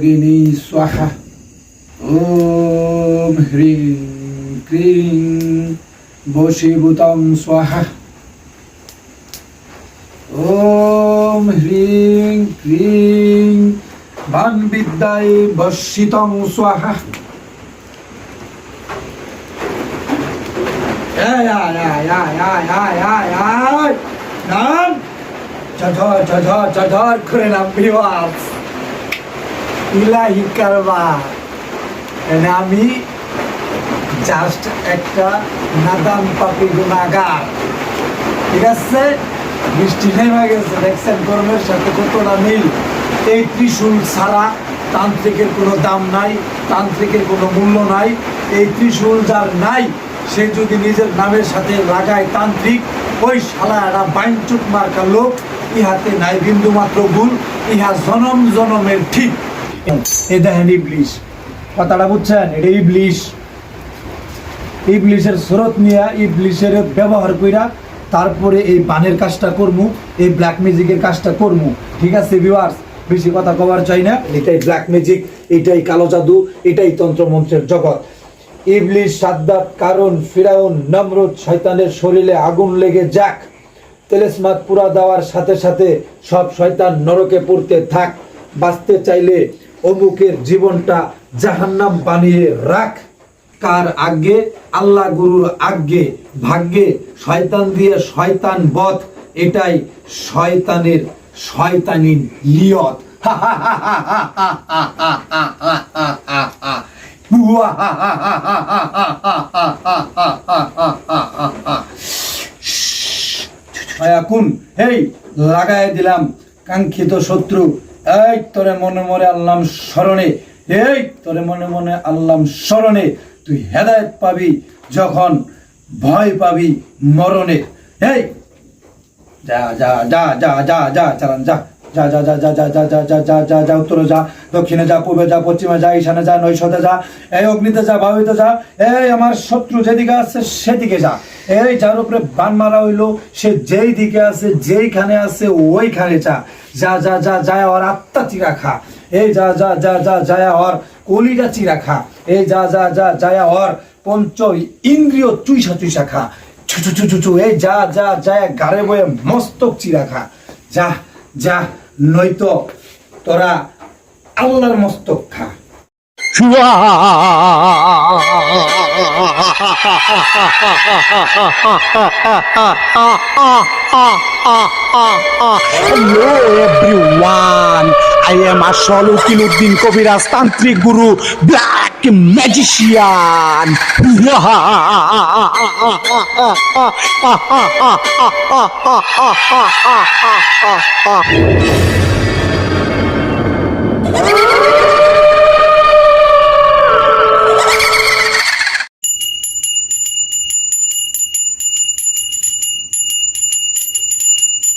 Yogini Swaha. Om Hrim. क्रीं वशीभूतं स्वाहा ॐ ह्रीं क्रीं वान्विद्याय वर्षितं स्वाहा Ê, ai, ai, ai, ai, ai, ai, ai. Đến. Trời thôi, trời thôi, trời thôi, khuê làm biêu ạp. Ilahi karma. Enami. Enami. Just একটা নাদান পাপি গুণাগার। ঠিক আছে? বৃষ্টি নেমে গেছে, দেখছেন গরমের সাথে কতটা মিল? এই ত্রিশূল ছাড়া তান্ত্রিকের কোনো দাম নাই, তান্ত্রিকের কোনো মূল্য নাই। এই ত্রিশূল যার নাই, সে যদি নিজের নামের সাথে লাগায় তান্ত্রিক, ওই শালা একটা বাইনচুট মার্কা লোক, ইহাতে নাই বিন্দু মাত্র ভুল, ইহা জনম জনমের ঠিক। এ দেখেন ইবলিশ। কথাটা বুঝছেন? এটা ইবলিশ। ইবলিশের স্রোত নিয়ে ইবলিশের ব্যবহার কইরা তারপরে এই বানের কাজটা করমু, এই ব্ল্যাক ম্যাজিকের কাজটা করমু। ঠিক আছে ভিউয়ার্স বেশি কথা কবার চাই না। এটাই ব্ল্যাক ম্যাজিক এটাই কালো জাদু, এটাই তন্ত্রমন্ত্রের জগৎ। ইবলিশ সাদ্দাত কারণ ফিরাউন, নমরুদ শয়তানের শরীরে আগুন লেগে যাক। তেলেসমাত পুরা দেওয়ার সাথে সাথে সব শয়তান নরকে পড়তে থাক। বাঁচতে চাইলে অমুকের জীবনটা জাহান্নাম বানিয়ে রাখ। কার আগে আল্লাহ গুরুর আগে ভাগ্যে শয়তান দিয়ে শয়তান বধ এটাই শয়তানের শয়তানি লিয়ত এখন হেই দিলাম কাঙ্ক্ষিত শত্রু এই তোরে মনে মনে আল্লাম স্মরণে এই তোরে মনে মনে আল্লাম স্মরণে তুই হেদায়ত পাবি যখন ভয় পাবি মরণে এই যা যা যা যা যা যা চালান যা যা যা যা যা যা যা যা যা যা যা যা উত্তরে যা দক্ষিণে যা পূর্বে যা পশ্চিমে যা ঈশানে যা নৈশতে যা এই অগ্নিতে যা ভাবিতে যা এই আমার শত্রু যেদিকে আছে সেদিকে যা এই যার উপরে বান মারা হইল সে যেই দিকে আছে যেইখানে আছে ওইখানে যা যা যা যা যায় ওর আত্মা চিরা খা এই যা যা যা যা যায় ওর কলিটা চিরা খা। এই যা যা যা যায় ওর পঞ্চ ইন্দ্রিয় চুইসা চুইসা খা। ছু ছু ছু ছু ছু এই যা যা যায় গাড়ে বয়ে মস্তক চিরা খা। যা যা নয়তো তোরা আল্লাহর মস্তক খা। Hello everyone, আই এম আসল উকিল উদ্দিন কবিরাজ তান্ত্রিক গুরু ব্ল্যাক ম্যাজিশিয়ান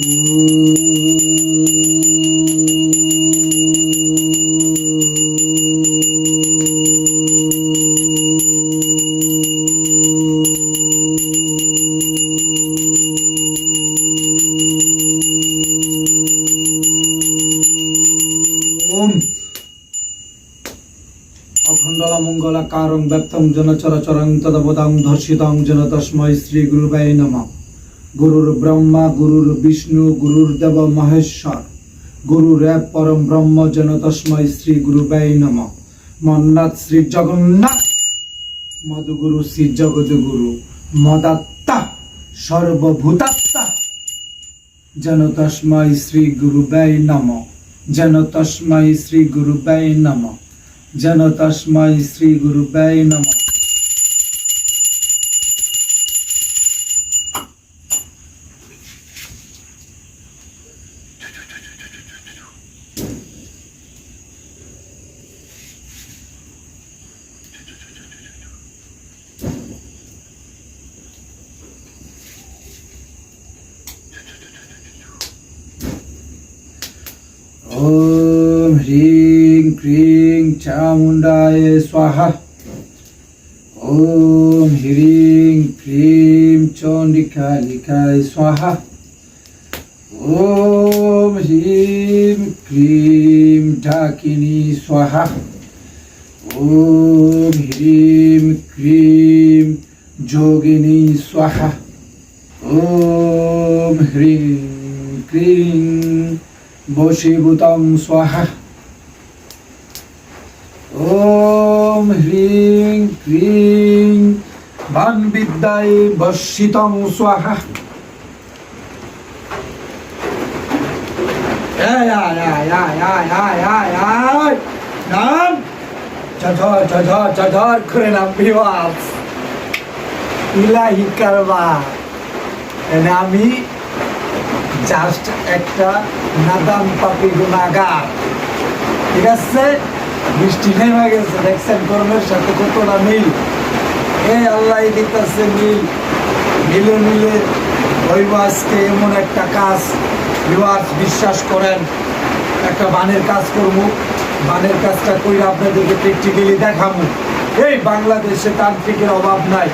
Ooh. মঙ্গলা কারং ব্যক্তং জন চরচরং তদবদাং ধর্ষিতং জন তস্মৈ শ্রী গুরুবাই নম। গুরুর ব্রহ্মা গুরুর বিষ্ণু গুরুর দেব মহেশ্বর। গুরু রেব পরম ব্রহ্ম যেন তস্ময় শ্রী গুরু ব্যয় নম। মন্নাথ শ্রী জগন্নাথ মধুগুরু শ্রী জগৎগুরু মদাত্মা সর্বভূতাত্মা যেন তস্ময় শ্রী গুরু ব্যয় নম। যেন তস্ময় শ্রী গুরু ব্যয় নম। যেন তস্ময় শ্রী গুরু ব্যয় নম। চামুণ্ডায় স্বাহা। ওম হ্রিং ক্রিম চণ্ডিকালিকায় স্বাহা। ওম হ্রিম ক্রিম ঢাকিনী স্বাহা। ওম হ্রিম ক্রিম যোগিনী স্বাহা। ওম হ্রিং ক্রিং বশীভূতং স্বাহা। ওম হ্রিং ক্রিং বান বিদ্যায় বর্ষিতং স্বাহা। Ay, ay, ay, ay, ay, ay, ay, ay. নাম? ঝঝর নাম ইলাহি কারবা। এনে আমি জাস্ট একটা নাদান পাপি গুণাগার। ঠিক আছে? বৃষ্টি নেমে গেছে, দেখছেন কর্মের সাথে কতটা মিল? এই আল্লাহ দিতেছে মিল। মিলে মিলে হইব আজকে এমন একটা কাজ। বিবাস বিশ্বাস করেন, একটা বানের কাজ করব। বানের কাজটা কইরা আপনাদেরকে প্র্যাকটিক্যালি দেখাবো। এই বাংলাদেশে তান্ত্রিকের অভাব নাই।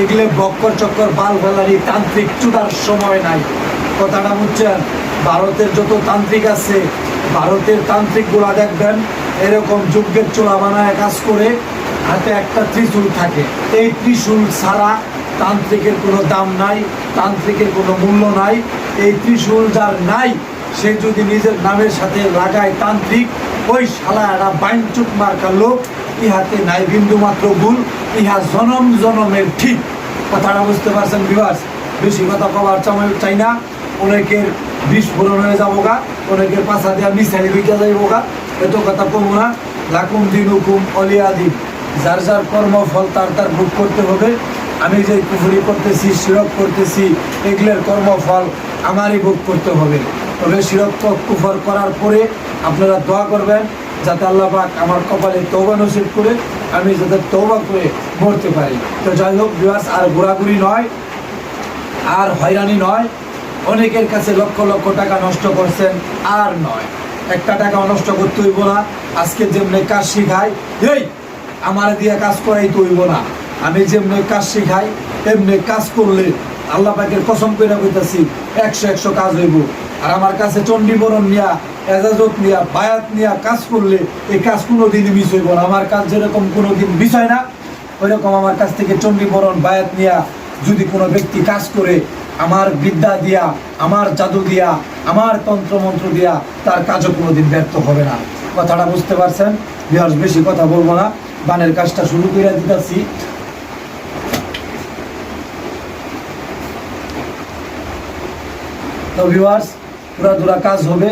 এগুলো বক্কর চক্কর বাল ফেলারি তান্ত্রিক চুদার সময় নাই। কথাটা বুঝছেন? ভারতের যত তান্ত্রিক আছে, ভারতের তান্ত্রিকগুলা দেখবেন এরকম যজ্ঞের চোলা বানায়, কাজ করে হাতে একটা ত্রিশূল থাকে। এই ত্রিশূল ছাড়া তান্ত্রিকের কোনো দাম নাই, তান্ত্রিকের কোনো মূল্য নাই। এই ত্রিশূল যার নাই, সে যদি নিজের নামের সাথে লাগায় তান্ত্রিক, ওই শালা একটা বাইনচুক মার্কা লোক, ইহাতে নাই বিন্দু মাত্র ভুল, ইহা জনম জনমের ঠিক। কথাটা বুঝতে পারছেন বিভাস? বেশি কথা কবার চাই চাই না। অনেকের বিস্ফোরণ হয়ে যাব গা অনেকের পাশা দেওয়া মিসাইল বিকা যাইব গা এত কথা কমু না। লাকুম দিন হুকুম অলিয়া দিন যার যার কর্মফল তার তার ভোগ করতে হবে। আমি যে কুফুরি করতেছি, শিরক করতেছি, এগুলোর কর্মফল আমারই ভোগ করতে হবে। তবে শিরক কুফর করার পরে আপনারা দোয়া করবেন, যাতে আল্লাহ পাক আমার কপালে তৌবা নসিব করে, আমি যাতে তৌবা করে মরতে পারি। তো যাই হোক বিবাস আর ঘোরাঘুরি নয়, আর হয়রানি নয়। অনেকের কাছে লক্ষ লক্ষ টাকা নষ্ট করছেন, আর নয়। একটা টাকা নষ্ট করতে হইব না। আজকে যেমনি কাজ শিখাই, এই, আমার দিয়ে কাজ করাই তো হইব না। আমি যেমনি কাজ শিখাই, তেমনি কাজ করলে আল্লাহ পাকের কসম করে কইতাছি, একশো একশো কাজ হইব। আর আমার কাছে চণ্ডীবরণ নিয়া, এজাজত নিয়া, বায়াত নিয়া কাজ করলে এই কাজ কোনোদিনই মিস হইব না। আমার কাজ যেরকম কোনোদিন বিষয় না, ওইরকম আমার কাছ থেকে চণ্ডীবরণ বায়াত নিয়া যদি কোনো ব্যক্তি কাজ করে আমার বিদ্যা দিয়া, আমার জাদু দিয়া, আমার তন্ত্রমন্ত্র দিয়া তার কাজও কোনোদিন ব্যর্থ হবে না। কথাটা বুঝতে পারছেন? বিহার বেশি কথা বলব না। বানের কাজটা শুরু করে দিতেছি। তো ভিউয়ার্স পুরা দুরা কাজ হবে,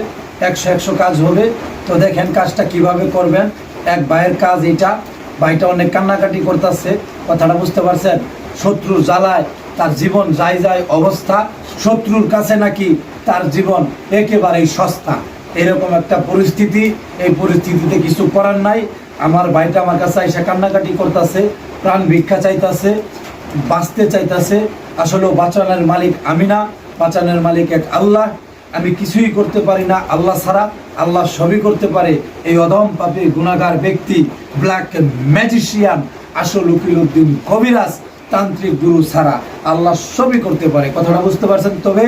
একশো একশো কাজ হবে। তো দেখেন কাজটা কীভাবে করবেন। এক ভাইয়ের কাজ এটা ভাইটা অনেক কান্নাকাটি করতেছে। কথাটা বুঝতে পারছেন? শত্রুর জ্বালায় তার জীবন যায় যায় অবস্থা। শত্রুর কাছে নাকি তার জীবন একেবারেই সস্তা। এরকম একটা পরিস্থিতি, এই পরিস্থিতিতে কিছু করার নাই। আমার ভাইটা আমার কাছে এসে কান্নাকাটি করতেছে, প্রাণ ভিক্ষা চাইতাছে, বাঁচতে চাইতাছে। আসলে বাঁচানোর মালিক আমি না, বাঁচানোর মালিক এক আল্লাহ। আমি কিছুই করতে পারি না আল্লাহ ছাড়া। আল্লাহ সবই করতে পারে। এই অদম পাপে গুণাগার ব্যক্তি, ব্ল্যাক ম্যাজিশিয়ান আসল উকিল উদ্দিন কবিরাজ তান্ত্রিক গুরু ছাড়া আল্লাহ সবই করতে পারে। কথাটা বুঝতে পারছেন? তবে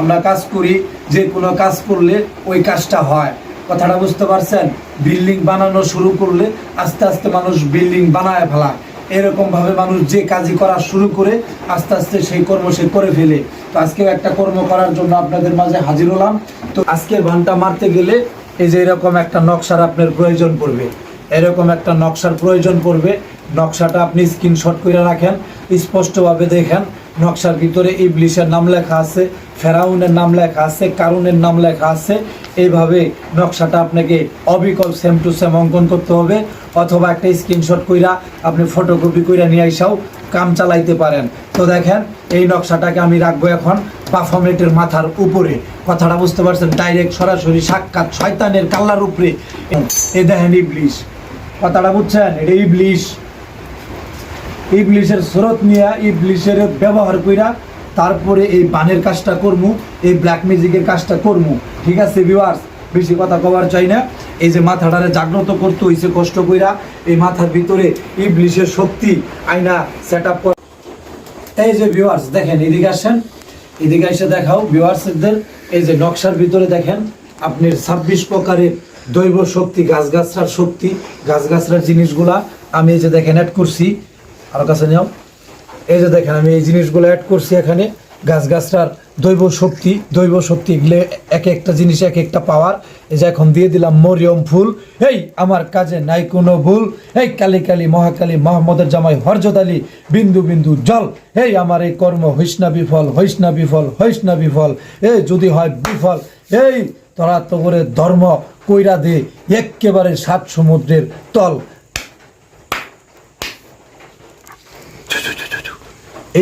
আমরা কাজ করি যে কোনো কাজ করলে ওই কাজটা হয়। কথাটা বুঝতে পারছেন? বিল্ডিং বানানো শুরু করলে আস্তে আস্তে মানুষ বিল্ডিং বানায় ফেলায়। এরকম ভাবে মানুষ যে কাজই করা শুরু করে, আস্তে আস্তে সেই কর্ম সে করে ফেলে। তো আজকেও একটা কর্ম করার জন্য আপনাদের মাঝে হাজির হলাম। তো আজকের ঘণ্টা মারতে গেলে এই যে এরকম একটা নকশার আপনার প্রয়োজন পড়বে। এরকম একটা নকশার প্রয়োজন পড়বে। নকশাটা আপনি স্ক্রিনশট করে রাখেন, স্পষ্টভাবে দেখেন। নকশার ভিতরে ইবলিশের নাম লেখা আছে, ফেরাউনের নাম লেখা আছে, কারুনের নাম লেখা আছে। এইভাবে নকশাটা আপনাকে অবিকল সেম টু সেম অঙ্কন করতে হবে। অথবা একটা স্ক্রিনশট কইরা আপনি ফটোকপি কইরা নিয়ে আইসাও কাম চালাইতে পারেন। তো দেখেন, এই নকশাটাকে আমি রাখব এখন পারফর্মেটের মাথার উপরে। কথাটা বুঝতে পারছেন? ডাইরেক্ট সরাসরি সাক্ষাৎ শয়তানের কাল্লার উপরে। এ দেখেন ইবলিশ। কথাটা বুঝছেন? এটা ইবলিশ। ইবলিশের স্রোত নিয়ে ইবলিশের ব্যবহার কইরা তারপরে এই বানের কাজটা করমু, এই ব্ল্যাক মিউজিকের কাজটা করমু। ঠিক আছে ভিউয়ার্স বেশি কথা কবার চাই না। এই যে মাথাটারে জাগ্রত করতে হইছে কষ্ট কইরা, এই মাথার ভিতরে ইবলিশের শক্তি আইনা সেট আপ এই যে ভিউয়ার্স দেখেন, এদিকে আসেন। এদিকে এসে দেখাও ভিউয়ার্সদের এই যে নকশার ভিতরে দেখেন আপনি ছাব্বিশ প্রকারের দৈব শক্তি, গাছগাছরার শক্তি, গাছগাছরার জিনিসগুলা আমি এই যে দেখেন অ্যাড করছি। আরও কাছে নিও। এই যে দেখেন আমি এই জিনিসগুলো অ্যাড করছি এখানে। গাছগাছরার দৈব শক্তি দৈব শক্তি এগুলো এক একটা জিনিস, এক একটা পাওয়ার এই যে এখন দিয়ে দিলাম মরিয়ম ফুল। এই, আমার কাজে নাই কোনো ভুল। এই, কালী কালী, মহাকালী মোহাম্মদের জামাই, হরজত আলী, বিন্দু বিন্দু জল। এই, আমার এই কর্ম হইস না বিফল হইস না বিফল হইস না বিফল। এই, যদি হয় বিফল। এই, তোরা তো করে ধর্ম কইরা দে একেবারে সাত সমুদ্রের তল।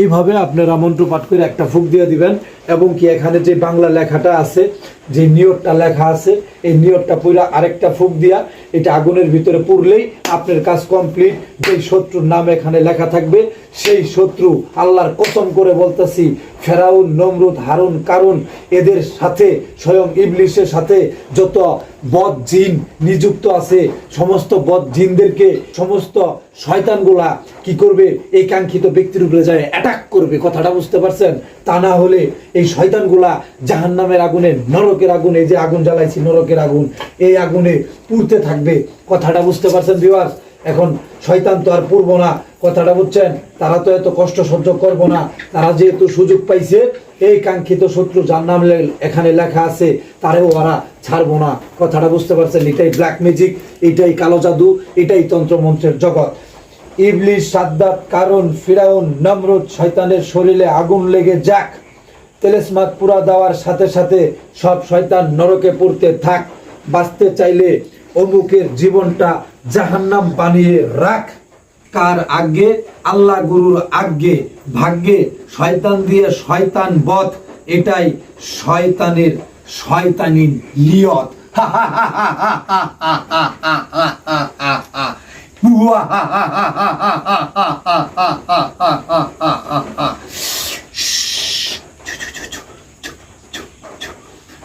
এইভাবে আপনারা মন্ত্র পাঠ করে একটা ফুক দিয়ে দিবেন এবং কি এখানে যে বাংলা লেখাটা আছে যে নিয়তটা লেখা আছে এই নিয়তটা পুরা আরেকটা ফুক দিয়া এটা আগুনের ভিতরে পুরলেই আপনার কাজ কমপ্লিট। যেই শত্রুর নাম এখানে লেখা থাকবে সেই শত্রু আল্লাহর কসম করে বলতেছি ফেরাউন নমরুদ হারুন কারুন এদের সাথে স্বয়ং ইবলিশের সাথে যত বদ জিন নিযুক্ত আছে। সমস্ত বদ জিনদেরকে সমস্ত শয়তানগুলা কি করবে? এই কাঙ্ক্ষিত ব্যক্তির উপরে যায় অ্যাটাক করবে। কথাটা বুঝতে পারছেন? তা না হলে এই শয়তানগুলা জাহান নামের আগুনে, নরকের আগুনে যে আগুন জ্বালাইছি, নরকের আগুন, এই আগুনে পুড়তে থাকবে। কথাটা বুঝতে পারছেন বিবাস এখন শয়তান তো আর পূর্ব না। কথাটা বুঝছেন? তারা তো এত কষ্ট সহ্য করব না। তারা যেহেতু সুযোগ পাইছে এই কাঙ্ক্ষিত শত্রু যার নাম এখানে লেখা আছে তারেও ওরা ছাড়বো না। কথাটা বুঝতে পারছেন? এটাই ব্ল্যাক ম্যাজিক এটাই কালো জাদু, এটাই তন্ত্রমন্ত্রের জগৎ। ইবলিশ সাদ্দাত কারণ ফিরাউন, নমরুদ শয়তানের শরীরে আগুন লেগে যাক। তেলেসমাত পুরা দেওয়ার সাথে সাথে সব শয়তান নরকে পড়তে থাক। বাঁচতে চাইলে অমুকের জীবনটা জাহান্নাম বানিয়ে রাখ। কার আগে আল্লাহ গুরুর আগে ভাগ্যে শয়তান দিয়ে শয়তান বধ এটাই শয়তানের শয়তানি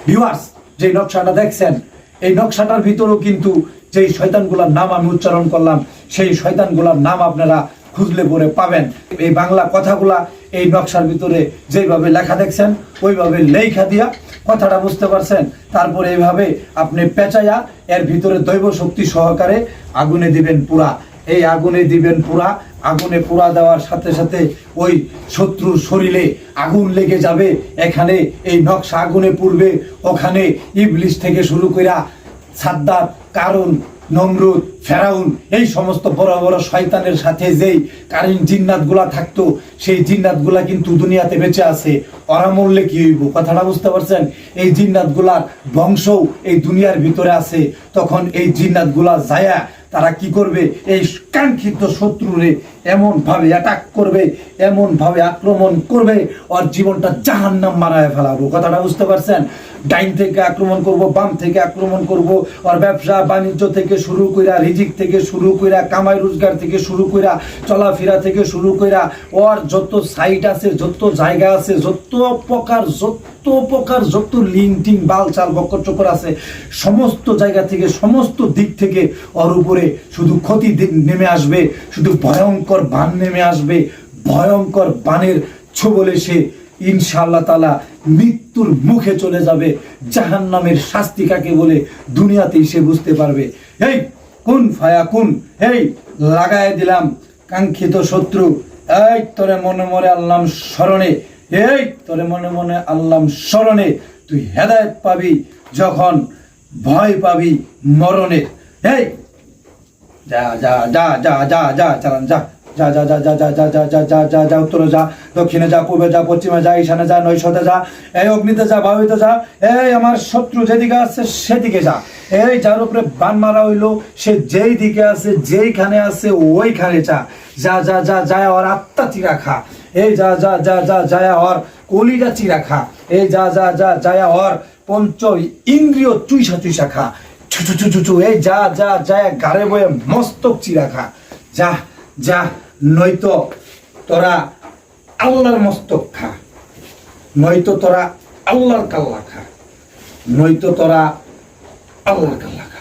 ভিউয়ার্স যে নকশাটা দেখছেন এই নকশাটার ভিতরেও কিন্তু যেই শয়তানগুলোর নাম আমি উচ্চারণ করলাম সেই শয়তানগুলোর নাম আপনারা খুঁজলে পরে পাবেন। এই বাংলা কথাগুলা এই নকশার ভিতরে যেইভাবে লেখা দেখছেন, ওইভাবে লেখা দিয়া কথাটা বুঝতে পারছেন। তারপরে এইভাবে আপনি পেঁচাইয়া এর ভিতরে দৈব শক্তি সহকারে আগুনে দিবেন পুরা। এই আগুনে দিবেন পুরা, আগুনে পুরা দেওয়ার সাথে সাথে ওই শত্রুর শরীরে আগুন লেগে যাবে। এখানে এই নকশা আগুনে পুড়বে। ওখানে ইবলিশ থেকে শুরু কইরা সাদ্দাত কারণ নমরুদ, ফেরাউন, এই সমস্ত বড় বড় শয়তানের সাথে যেই কারিন জিন্নাতগুলা থাকতো, সেই জিন্নাতগুলা কিন্তু দুনিয়াতে বেঁচে আছে। ওরা মরলে কি হইব? কথাটা বুঝতে পারছেন? এই জিন্নাতগুলার বংশও এই দুনিয়ার ভিতরে আছে। তখন এই জিন্নাতগুলা যায়া তারা কি করবে? এই কাঙ্ক্ষিত শত্রুরে এমন ভাবে অ্যাটাক করবে এমন ভাবে আক্রমণ করবে ওর জীবনটা জাহান্নাম মারায় ফেলাবো। কথাটা বুঝতে পারছেন? ডাইন থেকে আক্রমণ করব, বাম থেকে আক্রমণ করব ওর ব্যবসা, বাণিজ্য থেকে শুরু কইরা, রিজিক থেকে শুরু কইরা, কামাই রোজগার থেকে শুরু কইরা, চলাফেরা থেকে শুরু কইরা, ওর যত সাইট আছে, যত জায়গা আছে, যত প্রকার যত প্রকার, যত লিঙ্ক টিং বাল চাল বকর চকর আছে, সমস্ত জায়গা থেকে, সমস্ত দিক থেকে ওর উপরে শুধু ক্ষতি নেমে আসবে, শুধু ভয়ঙ্কর বান নেমে আসবে, ভয়ঙ্কর বানের ছোবলে সে ইনশাআল্লাহ তালা মৃত্যুর মুখে চলে যাবে জাহান নামের শাস্তি কাকে বলে দুনিয়াতেই সে বুঝতে পারবে। এই কোন ফায়া কোন এই লাগায় দিলাম কাঙ্ক্ষিত শত্রু, এই তোরে মনে মনে আল্লাম স্মরণে, এই তোরে মনে মনে আল্লাম স্মরণে তুই হেদায়েত পাবি যখন ভয় পাবি মরণে। এই যা যা যা যা যা যা যা যা যা যা যা যা যা যা যা যা যা যা উত্তরে যা দক্ষিণে যা পূর্বে যা পশ্চিমে যা ঈশানে যা নৈশতে যা এই অগ্নিতে যা বায়ুতে যা এই আমার শত্রু যেদিকে আছে সেদিকে যা এই যার উপরে বান মারা হইল সে যেই দিকে আছে যেইখানে আছে ওইখানে যা যা যা যা যায় ওর আত্মা চিরা খা এই যা যা যা যা যায় ওর কলিটা চিরা খা এই যা যা যা যায় ওর পঞ্চ ইন্দ্রিয় চুইসা চুইসা খা ছুচু ছুচু ছু এই যা যা যা গাড়ে বয়ে মস্তক চিরাখা যা যা, নয়তো তোরা আল্লাহর মস্তক খা। নয়তো তোরা আল্লাহর কাল্লা খা। নয়তো তোরা আল্লাহর কাল্লা খা।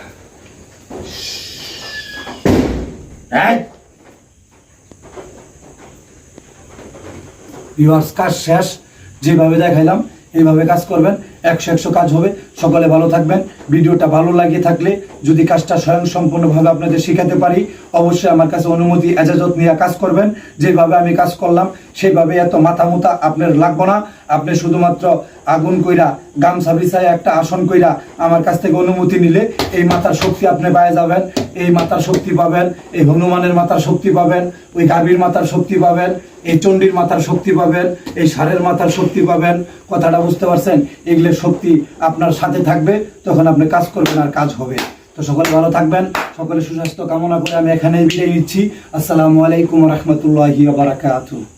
কাজ শেষ। যেভাবে দেখাইলাম, এইভাবে কাজ করবেন। একশো একশো কাজ হবে। সকলে ভালো থাকবেন। ভিডিওটা ভালো লাগিয়ে থাকলে যদি কাজটা স্বয়ং সম্পূর্ণভাবে আপনাদের শেখাতে পারি, অবশ্যই আমার কাছে অনুমতি, এজাজত নিয়ে কাজ করবেন। যেভাবে আমি কাজ করলাম সেইভাবে এত মাথা মুতা আপনার লাগবো না। আপনি শুধুমাত্র আগুন কইরা, গামছা বিছায় একটা আসন কইরা আমার কাছ থেকে অনুমতি নিলে এই মাথার শক্তি আপনি পায়ে যাবেন। এই মাথার শক্তি পাবেন, এই হনুমানের মাথার শক্তি পাবেন, ওই গাভীর মাথার শক্তি পাবেন, এই চণ্ডীর মাথার শক্তি পাবেন, এই ষাঁড়ের মাথার শক্তি পাবেন। কথাটা বুঝতে পারছেন? এগুলোর শক্তি আপনার সাথে থাকবে, তখন আপনি কাজ করবেন আর কাজ হবে। তো সকলে ভালো থাকবেন, সকলে সুস্বাস্থ্য কামনা করে আমি এখানেই বিদায় নিচ্ছি। আসসালামু আলাইকুম রহমতুল্লাহি বারাকাতুহ।